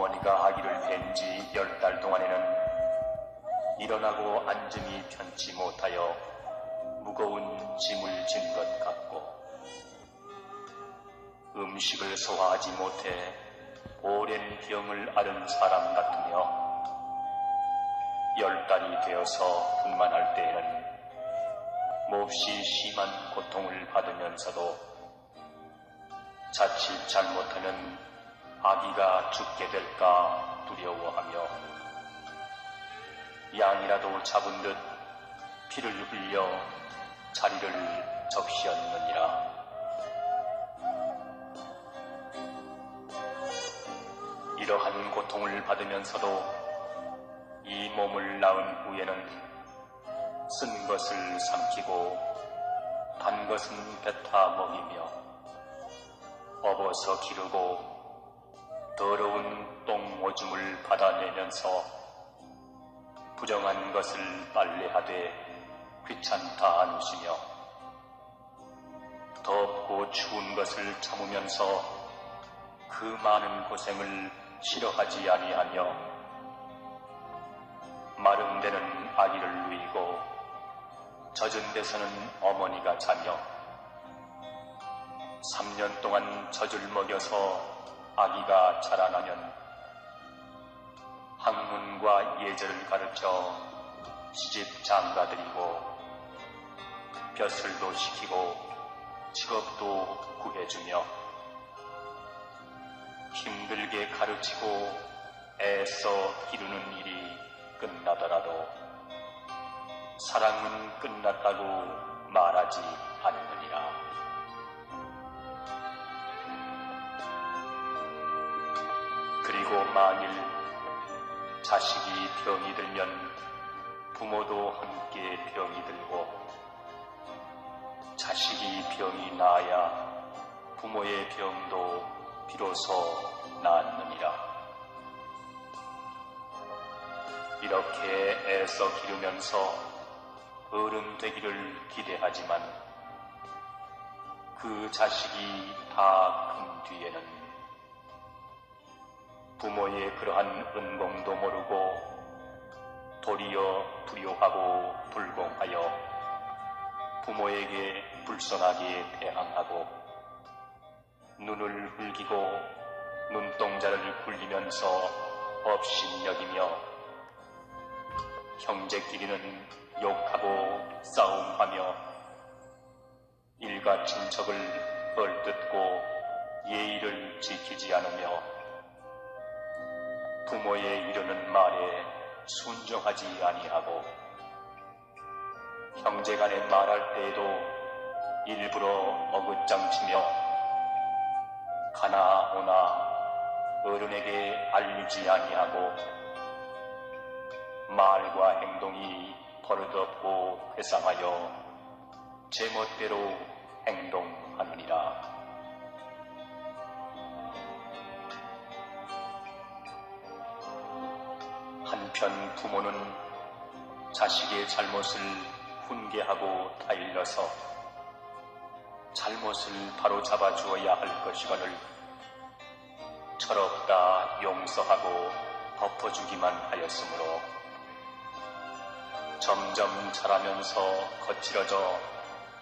어머니가 아기를 뵌 지 열 달 동안에는 일어나고 앉음이 편치 못하여 무거운 짐을 진 것 같고 음식을 소화하지 못해 오랜 병을 앓은 사람 같으며 열 달이 되어서 분만할 때에는 몹시 심한 고통을 받으면서도 자칫 잘못하면 아기가 죽게 될까 두려워하며 양이라도 잡은 듯 피를 흘려 자리를 적시었느니라. 이러한 고통을 받으면서도 이 몸을 낳은 후에는 쓴 것을 삼키고 단 것은 뱉어 먹이며 업어서 기르고 더러운 똥 오줌을 받아내면서 부정한 것을 빨래하되 귀찮다 않으시며 덥고 추운 것을 참으면서 그 많은 고생을 싫어하지 아니하며 마른 데는 아기를 누이고 젖은 데서는 어머니가 자며 3년 동안 젖을 먹여서 아기가 자라나면 학문과 예절을 가르쳐 시집 장가드리고 벼슬도 시키고 직업도 구해주며 힘들게 가르치고 애써 기르는 일이 끝나더라도 사랑은 끝났다고 말하지 않느니라. 그리고 만일 자식이 병이 들면 부모도 함께 병이 들고 자식이 병이 나야 부모의 병도 비로소 낫느니라. 이렇게 애써 기르면서 어른 되기를 기대하지만 그 자식이 다 큰 뒤에는 부모의 그러한 은공도 모르고 도리어 불효하고 불공하여 부모에게 불선하게 대항하고 눈을 흘기고 눈동자를 굴리면서 업신여기며 형제끼리는 욕하고 싸움하며 일가 친척을 얼뜯고 예의를 지키지 않으며 부모의 이르는 말에 순종하지 아니하고 형제간에 말할 때에도 일부러 어긋장치며 가나 오나 어른에게 알리지 아니하고 말과 행동이 버릇없고 회상하여 제멋대로 행동하느니라. 부모는 자식의 잘못을 훈계하고 타일러서 잘못을 바로 잡아 주어야 할 것이거늘 철없다 용서하고 덮어주기만 하였으므로 점점 자라면서 거칠어져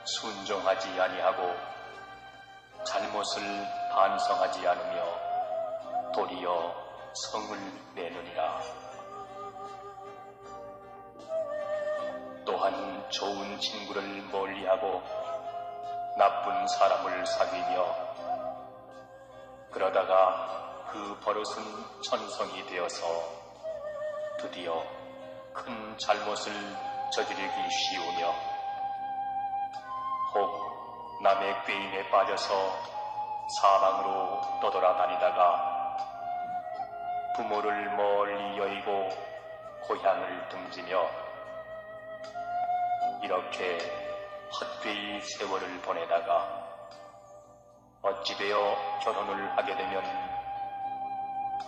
순종하지 아니하고 잘못을 반성하지 않으며 도리어 성을 내느니라. 또한 좋은 친구를 멀리하고 나쁜 사람을 사귀며 그러다가 그 버릇은 천성이 되어서 드디어 큰 잘못을 저지르기 쉬우며 혹 남의 꾀임에 빠져서 사방으로 떠돌아다니다가 부모를 멀리 여의고 고향을 등지며 이렇게 헛되이 세월을 보내다가 어찌되어 결혼을 하게 되면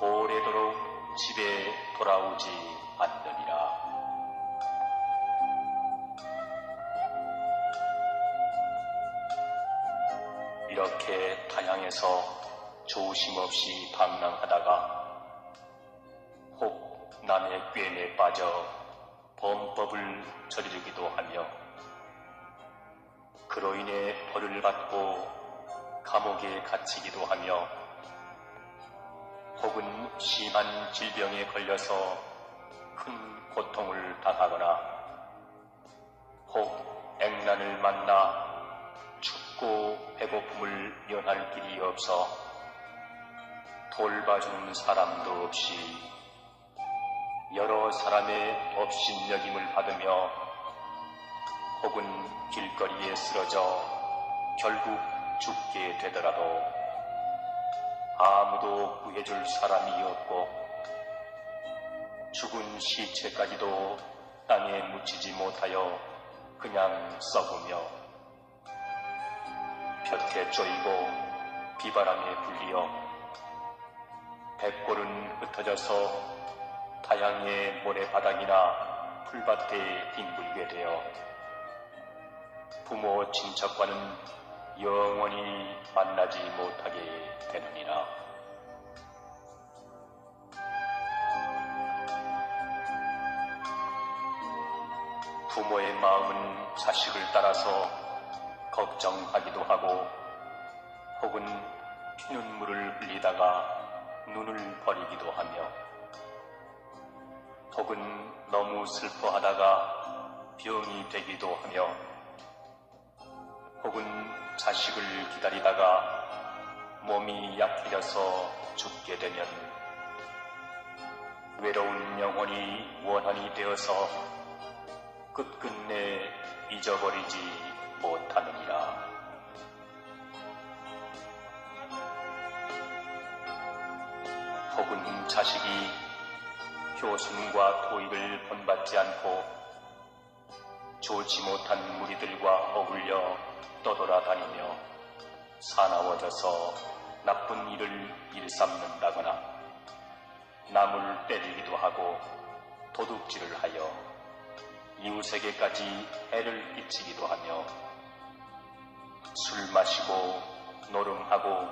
오래도록 집에 돌아오지 않느니라. 이렇게 타향에서 조심 없이 방랑하다가 남의 꾀에 빠져 범법을 저지르기도 하며 그로 인해 벌을 받고 감옥에 갇히기도 하며 혹은 심한 질병에 걸려서 큰 고통을 당하거나 혹 액난을 만나 춥고 배고픔을 면할 길이 없어 돌봐주는 사람도 없이 여러 사람의 업신여김을 받으며 혹은 길거리에 쓰러져 결국 죽게 되더라도 아무도 구해줄 사람이 없고 죽은 시체까지도 땅에 묻히지 못하여 그냥 썩으며 볕에 쪼이고 비바람에 불리어 백골은 흩어져서 타양의 모래바닥이나 풀밭에 뒹굴게 되어 부모 친척과는 영원히 만나지 못하게 되느니라. 부모의 마음은 자식을 따라서 걱정하기도 하고 혹은 피눈물을 흘리다가 눈을 버리기도 하며 혹은 너무 슬퍼하다가 병이 되기도 하며 혹은 자식을 기다리다가 몸이 약해져서 죽게 되면 외로운 영혼이 원한이 되어서 끝끝내 잊어버리지 못하느니라. 혹은 자식이 효순과 토익을 본받지 않고 좋지 못한 무리들과 어울려 떠돌아다니며 사나워져서 나쁜 일을 일삼는다거나 남을 때리기도 하고 도둑질을 하여 이웃에게까지 해를 끼치기도 하며 술 마시고 노름하고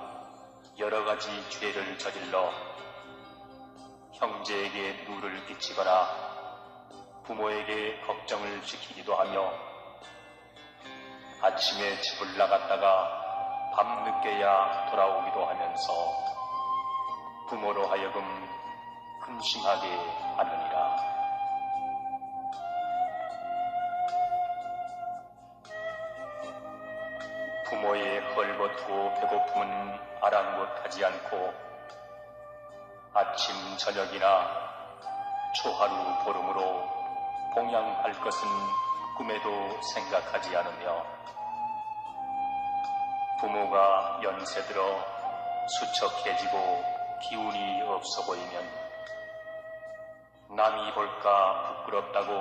여러 가지 죄를 저질러 형제에게 누를 끼치거나 부모에게 걱정을 시키기도 하며 아침에 집을 나갔다가 밤늦게야 돌아오기도 하면서 부모로 하여금 근심하게 하느니라. 부모의 헐벗고 배고픔은 아랑곳하지 않고 아침 저녁이나 초하루 보름으로 봉양할 것은 꿈에도 생각하지 않으며 부모가 연세 들어 수척해지고 기운이 없어 보이면 남이 볼까 부끄럽다고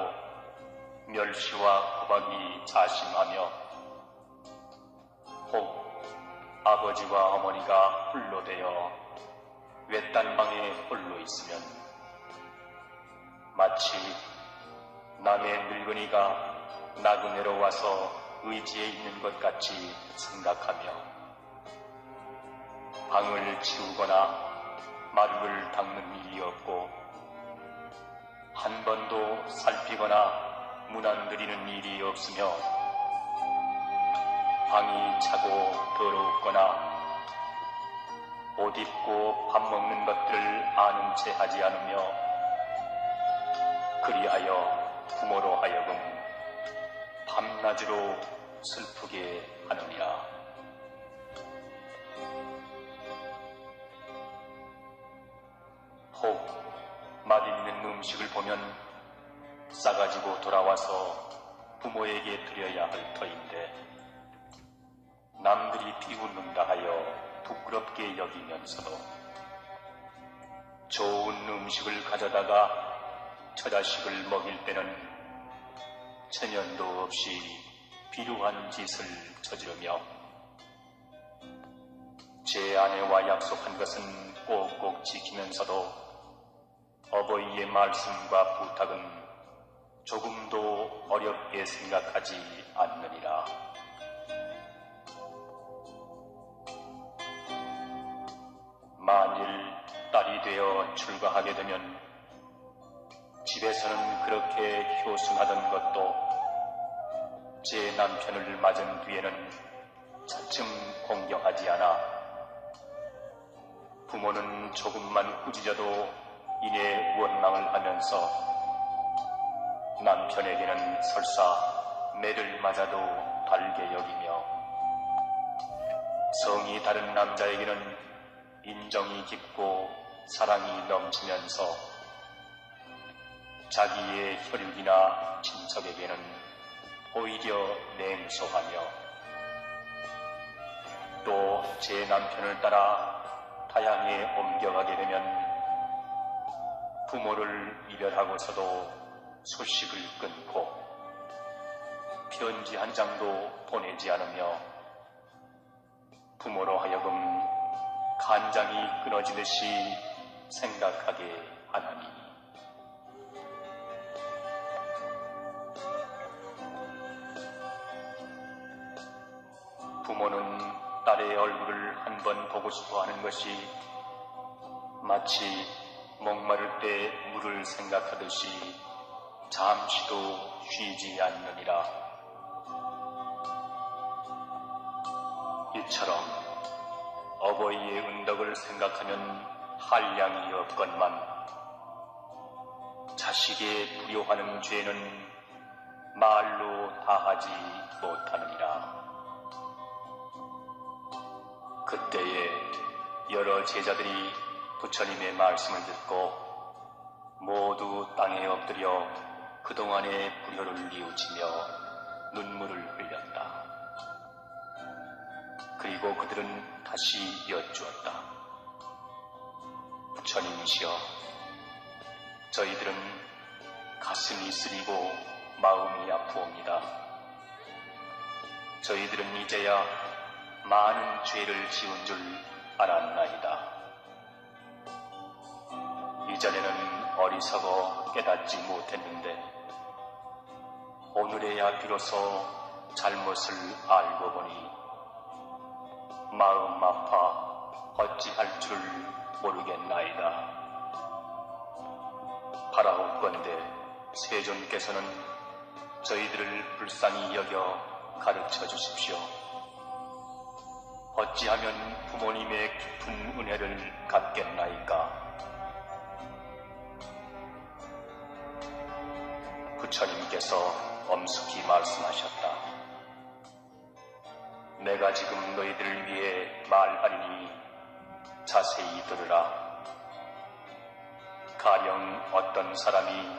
멸시와 구박이 자심하며 혹 아버지와 어머니가 홀로 되어 외딴 방에 홀로 있으면 마치 남의 늙은이가 나그네로 와서 의지에 있는 것 같이 생각하며 방을 치우거나 마루를 닦는 일이 없고 한 번도 살피거나 문안 드리는 일이 없으며 방이 차고 더럽거나 옷 입고 밥 먹는 것들을 아는 채 하지 않으며 그리하여 부모로 하여금 밤낮으로 슬프게 하느니라. 혹 맛있는 음식을 보면 싸가지고 돌아와서 부모에게 드려야 할 터인데 남들이 비웃는다 하여 부끄럽게 여기면서도 좋은 음식을 가져다가 처자식을 먹일 때는 체면도 없이 비루한 짓을 저지르며 제 아내와 약속한 것은 꼭꼭 지키면서도 어버이의 말씀과 부탁은 조금도 어렵게 생각하지 않느니라. 만일 딸이 되어 출가하게 되면 집에서는 그렇게 효순하던 것도 제 남편을 맞은 뒤에는 차츰 공경하지 않아 부모는 조금만 꾸짖어도 이내 원망을 하면서 남편에게는 설사 매를 맞아도 달게 여기며 성이 다른 남자에게는 인정이 깊고 사랑이 넘치면서 자기의 혈육이나 친척에게는 오히려 냉소하며 또 제 남편을 따라 타향에 옮겨가게 되면 부모를 이별하고서도 소식을 끊고 편지 한 장도 보내지 않으며 부모로 하여금 간장이 끊어지듯이 생각하게 하나니 부모는 딸의 얼굴을 한 번 보고 싶어 하는 것이 마치 목마를 때 물을 생각하듯이 잠시도 쉬지 않느니라. 이처럼 어버이의 은덕을 생각하면 한량이 없건만 자식의 불효하는 죄는 말로 다하지 못하느니라. 그때에 여러 제자들이 부처님의 말씀을 듣고 모두 땅에 엎드려 그동안의 불효를 뉘우치며 눈물을 흘렸다. 그리고 그들은 다시 여쭈었다. 부처님이시여, 저희들은 가슴이 쓰리고 마음이 아프옵니다. 저희들은 이제야 많은 죄를 지은 줄 알았나이다. 이전에는 어리석어 깨닫지 못했는데 오늘에야 비로소 잘못을 알고 보니 마음 아파 어찌할 줄 모르겠나이다. 바라옵건대 세존께서는 저희들을 불쌍히 여겨 가르쳐 주십시오. 어찌하면 부모님의 깊은 은혜를 갚겠나이까? 부처님께서 엄숙히 말씀하셨다. 내가 지금 너희들을 위해 말하리니 자세히 들으라. 가령 어떤 사람이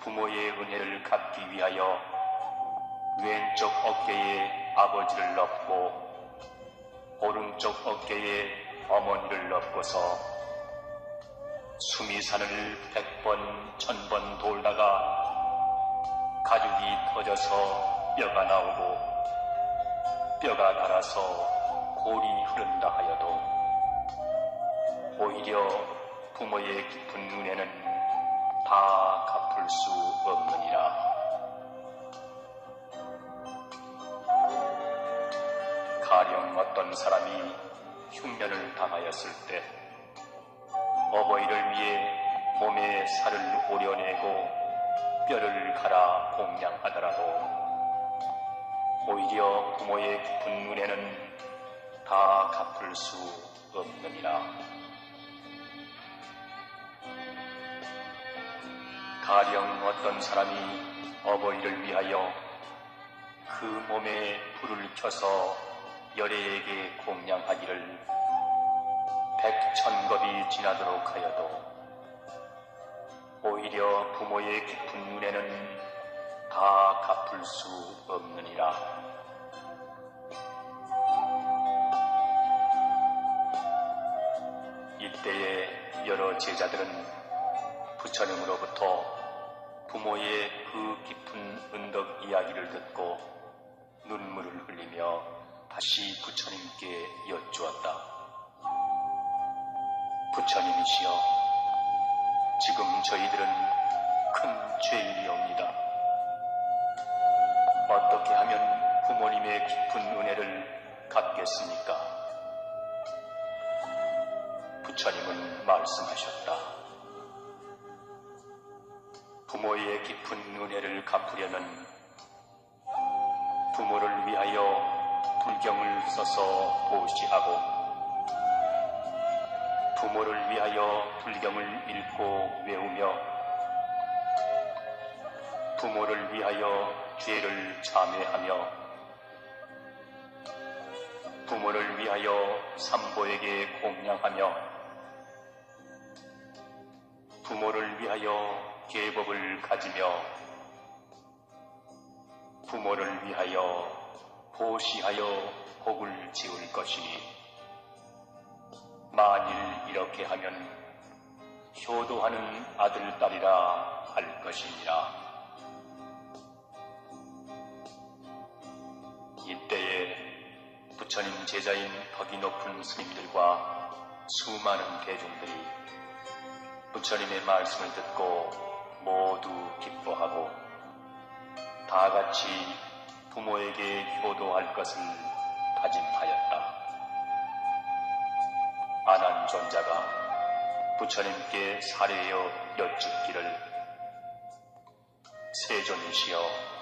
부모의 은혜를 갚기 위하여 왼쪽 어깨에 아버지를 넣고 오른쪽 어깨에 어머니를 넣고서 수미산을 백번, 천번 돌다가 가죽이 터져서 뼈가 나오고 뼈가 닳아서 골이 흐른다 하여도 오히려 부모의 깊은 은혜는 다 갚을 수 없느니라. 가령 어떤 사람이 흉년을 당하였을 때 어버이를 위해 몸에 살을 오려내고 뼈를 갈아 공양하더라도 오히려 부모의 깊은 은혜는 다 갚을 수 없느니라. 가령 어떤 사람이 어버이를 위하여 그 몸에 불을 켜서 열애에게 공양하기를 백천겁이 지나도록 하여도 오히려 부모의 깊은 은혜는 다 갚을 수 없느니라. 이때에 여러 제자들은 부처님으로부터 부모의 그 깊은 은덕 이야기를 듣고 눈물을 흘리며 다시 부처님께 여쭈었다. 부처님이시여, 지금 저희들은 큰 죄인이옵니다. 어떻게 하면 부모님의 깊은 은혜를 갚겠습니까? 부처님은 말씀하셨다. 부모의 깊은 은혜를 갚으려는 부모를 위하여 불경을 써서 보시하고 부모를 위하여 불경을 읽고 외우며 부모를 위하여 죄를 참회하며 부모를 위하여 삼보에게 공양하며 부모를 위하여 계법을 가지며 부모를 위하여 보시하여 복을 지을 것이니 만일 이렇게 하면 효도하는 아들 딸이라 할 것이니라. 이때에 부처님 제자인 덕이 높은 스님들과 수많은 대중들이 부처님의 말씀을 듣고 모두 기뻐하고 다 같이 부모에게 효도할 것을 다짐하였다. 아난 존자가 부처님께 사례여 여쭙기를 세존이시여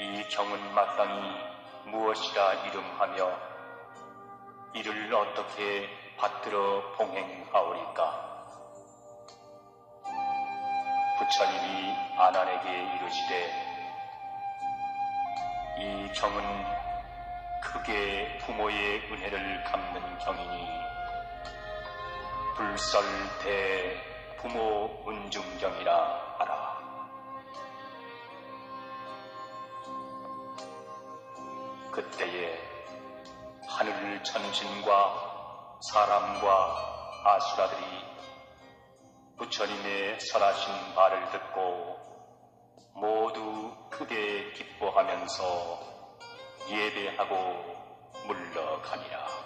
이 경은 마땅히 무엇이라 이름하며 이를 어떻게 받들어 봉행하오리까? 부처님이 아난에게 이르시되 이 경은 크게 부모의 은혜를 갚는 경이니 불설대 부모 은중경이라 하라. 그때에 하늘 천신과 사람과 아수라들이 부처님의 설하신 말을 듣고 모두 크게 기뻐하면서 예배하고 물러가니라.